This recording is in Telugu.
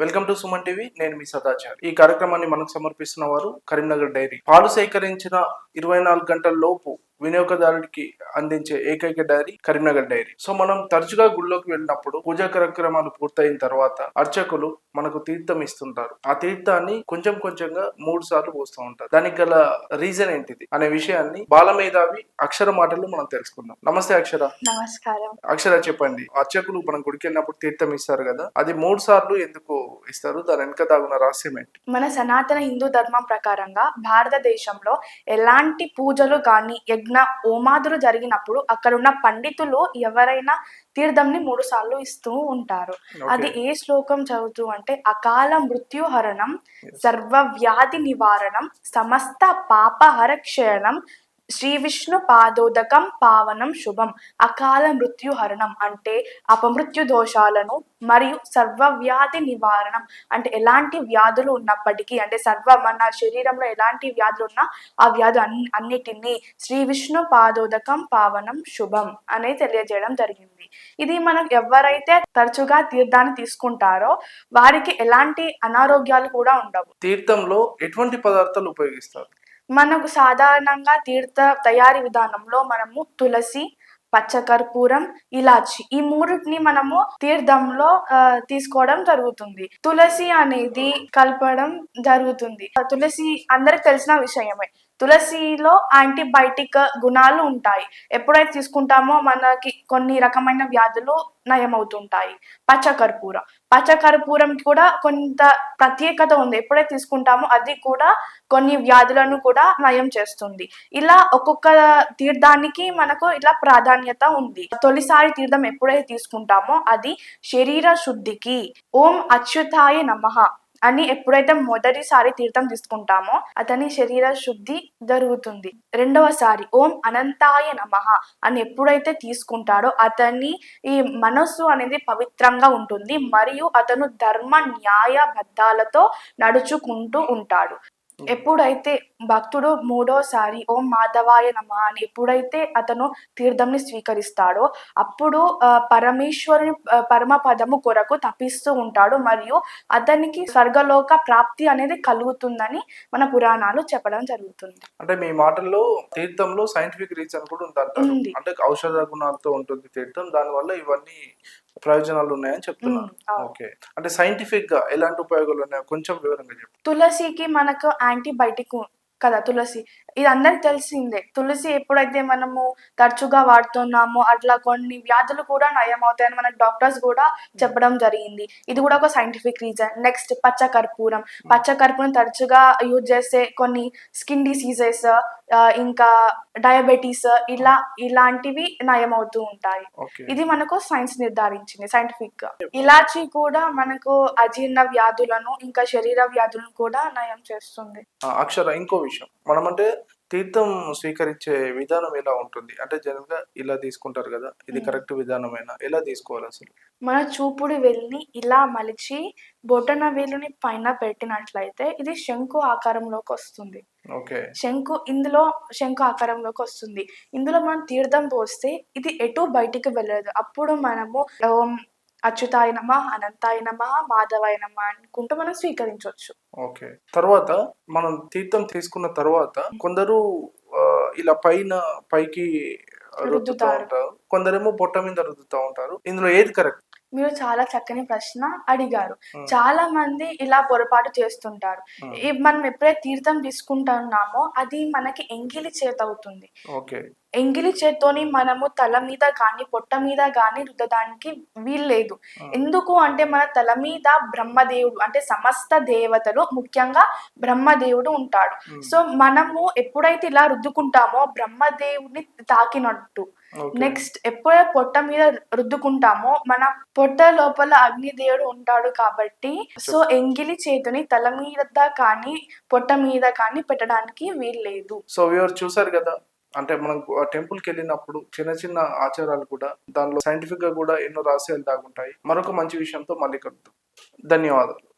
వెల్కమ్ టు సుమన్ టీవీ నేను మీ సదాచారి. ఈ కార్యక్రమాన్ని మనకు సమర్పిస్తున్న వారు కరీంనగర్ డైరీ. పాలు సేకరించిన ఇరవై నాలుగు గంటల లోపు వినియోగదారుడికి అందించే ఏకైక డైరీ కరీంనగర్ డైరీ. సో మనం తరచుగా గుళ్ళోకి వెళ్ళినప్పుడు పూజా కార్యక్రమాలు పూర్తయిన తర్వాత అర్చకులు మనకు తీర్థం ఇస్తుంటారు. ఆ తీర్థాన్ని కొంచెం కొంచెంగా మూడు సార్లు పోస్తూ ఉంటారు. దానికి గల రీజన్ ఏంటిది అనే విషయాన్ని బాలమేధావి అక్షర మాటలు మనం తెలుసుకుందాం. నమస్తే అక్షర. నమస్కారం. అక్షర చెప్పండి. అర్చకులు మనం గుడికి వెళ్ళినప్పుడు తీర్థం ఇస్తారు కదా అది మూడు సార్లు ఎందుకు ఇస్తారు? దాని వెనక దాగున్న రహస్యం ఏంటి? మన సనాతన హిందూ ధర్మం ప్రకారంగా భారతదేశంలో ఎలాంటి పూజలు కానీ యజ్ఞ హోమాదులు జరిగినప్పుడు అక్కడ ఉన్న పండితులు ఎవరైనా తీర్థంని మూడు సార్లు ఇస్తూ ఉంటారు. అది ఏ శ్లోకం చదువుతూ అంటే అకాల మృత్యుహరణం సర్వ వ్యాధి నివారణం సమస్త పాపహర క్షయణం శ్రీ విష్ణు పాదోదకం పావనం శుభం. అకాల మృత్యుహరణం అంటే అపమృత్యు దోషాలను మరియు సర్వవ్యాధి నివారణం. అంటే ఎలాంటి వ్యాధులు ఉన్నప్పటికీ అంటే సర్వ మన శరీరంలో ఎలాంటి వ్యాధులు ఉన్నా ఆ వ్యాధు అన్ని అన్నిటినీ శ్రీ విష్ణు పాదోదకం పావనం శుభం అనేది తెలియజేయడం జరిగింది. ఇది మనం ఎవరైతే తరచుగా తీర్థాన్ని తీసుకుంటారో వారికి ఎలాంటి అనారోగ్యాలు కూడా ఉండవు. తీర్థంలో ఎటువంటి పదార్థాలు ఉపయోగిస్తారు? మనకు సాధారణంగా తీర్థ తయారీ విధానంలో మనము తులసి పచ్చకర్పూరం ఇలాచి ఈ మూడింటిని మనము తీర్థంలో తీసుకోవడం జరుగుతుంది. తులసి అనేది కలపడం జరుగుతుంది. తులసి అందరికి తెలిసిన విషయమే. తులసిలో యాంటీబయాటిక్ గుణాలు ఉంటాయి. ఎప్పుడైతే తీసుకుంటామో మనకి కొన్ని రకమైన వ్యాధులు నయమవుతుంటాయి. పచ్చకర్పూర. పచ్చకర్పూరం కూడా కొంత ప్రత్యేకత ఉంది. ఎప్పుడైతే తీసుకుంటామో అది కూడా కొన్ని వ్యాధులను కూడా నయం చేస్తుంది. ఇలా ఒక్కొక్క తీర్థానికి మనకు ఇలా ప్రాధాన్యత ఉంది. తొలిసారి తీర్థం ఎప్పుడైతే తీసుకుంటామో అది శరీర శుద్ధికి. ఓం అచ్యుతాయ నమః. అని ఎప్పుడైతే మొదటిసారి తీర్థం తీసుకుంటామో అతని శరీర శుద్ధి జరుగుతుంది. రెండవసారి ఓం అనంతాయ నమః అని ఎప్పుడైతే తీసుకుంటాడో అతని ఈ మనస్సు అనేది పవిత్రంగా ఉంటుంది. మరియు అతను ధర్మ న్యాయ బద్ధాలతో నడుచుకుంటూ ఉంటాడు. ఎప్పుడైతే భక్తుడు మూడోసారి ఓం మాధవాయ నమ అని ఎప్పుడైతే అతను తీర్థంని స్వీకరిస్తాడో అప్పుడు పరమేశ్వరుని పరమ పదము కొరకు తపిస్తూ ఉంటాడు. మరియు అతనికి స్వర్గలోక ప్రాప్తి అనేది కలుగుతుందని మన పురాణాలు చెప్పడం జరుగుతుంది. అంటే మీ మాటల్లో తీర్థంలో సైంటిఫిక్ రీజన్ కూడా ఉందంటారు. ఉంది. అంటే ఔషధ గుణాలతో ఉంటుంది తీర్థం. దానివల్ల ఇవన్నీ ప్రయోజనాలు ఉన్నాయని చెప్తున్నారు. ఓకే. అంటే సైంటిఫిక్గా ఎలాంటి ఉపయోగాలు ఉన్నాయో కొంచెం వివరంగా చెప్పు. తులసికి మనకు యాంటీబయాటిక్ కదా తులసి. ఇది అందరికి తెలిసిందే. తులసి ఎప్పుడైతే మనము తరచుగా వాడుతున్నామో అట్లా కొన్ని వ్యాధులు కూడా నయం అవుతాయని మన డాక్టర్స్ కూడా చెప్పడం జరిగింది. ఇది కూడా ఒక సైంటిఫిక్ రీజన్ నెక్స్ట్ పచ్చ కర్పూరం. పచ్చ కర్పూరం తరచుగా యూజ్ చేసే కొన్ని స్కిన్ డిసీజెస్ ఇంకా డయాబెటీస్ ఇలా ఇలాంటివి నయం అవుతూ ఉంటాయి ఇది మనకు సైన్స్ నిర్ధారించింది సైంటిఫిక్గా. ఇలాచి కూడా మనకు అజీర్ణ వ్యాధులను ఇంకా శరీర వ్యాధులను కూడా నయం చేస్తుంది. అక్షర ఇంకో విషయం. మనం అంటే తీర్థం స్వీకరించే విధానం ఎలా ఉంటుంది? అంటే జనరల్గా ఇలా తీసుకుంటారు కదా ఇది. కరెక్ట్ విధానమేనా? ఎలా తీసుకోవాలి అసలు? మన చూపుడు వేలిని ఇలా మలిచి బొటన వేలుని పైన పెట్టినట్లయితే ఇది శంకు ఆకారంలోకి వస్తుంది. ఓకే. శంకు ఇందులో శంకు ఆకారంలోకి వస్తుంది. ఇందులో మనం తీర్థం పోస్తే ఇది ఎటు బయటికి వెళ్ళదు. అప్పుడు మనము ఓం అచ్యుతాయ నమ అనంతాయ నమ మాధవాయ నమ అనుకుంటూ మనం స్వీకరించవచ్చు. ఓకే. తర్వాత మనం తీర్థం తీసుకున్న తర్వాత కొందరు ఇలా పైన పైకి రుద్దుతూ రుద్దుతారు. ఉంటారు. కొందరేమో పొట్ట మీద రుద్దుతూ ఉంటారు. ఇందులో ఏది కరెక్ట్? మీరు చాలా చక్కని ప్రశ్న అడిగారు. చాలా మంది ఇలా పొరపాటు చేస్తుంటారు. మనం ఎప్పుడైతే తీర్థం తీసుకుంటున్నామో అది మనకి ఎంగిలి చేత అవుతుంది. ఓకే. ఎంగిలి చేత్తోని మనము తల మీద కానీ పొట్ట మీద కానీ రుద్దడానికి వీల్లేదు. ఎందుకు అంటే మన తల మీద బ్రహ్మదేవుడు అంటే సమస్త దేవతలు ముఖ్యంగా బ్రహ్మదేవుడు ఉంటాడు. సో మనము ఎప్పుడైతే ఇలా రుద్దుకుంటామో బ్రహ్మదేవుడిని తాకినట్టు. నెక్స్ట్ ఎప్పుడైతే పొట్ట మీద రుద్దుకుంటామో మన పొట్ట లోపల అగ్నిదేవుడు ఉంటాడు కాబట్టి సో ఎంగిలి చేతిని తల మీద కానీ పొట్ట మీద కానీ పెట్టడానికి వీల్లేదు. సో వ్యూవర్ చూసారు కదా అంటే మనం టెంపుల్కి వెళ్ళినప్పుడు చిన్న చిన్న ఆచారాలు కూడా దానిలో సైంటిఫిక్గా కూడా ఎన్నో రహస్యాలు దాగుంటాయి. మరొక మంచి విషయంతో మళ్ళీ కలుద్దాం. ధన్యవాదాలు.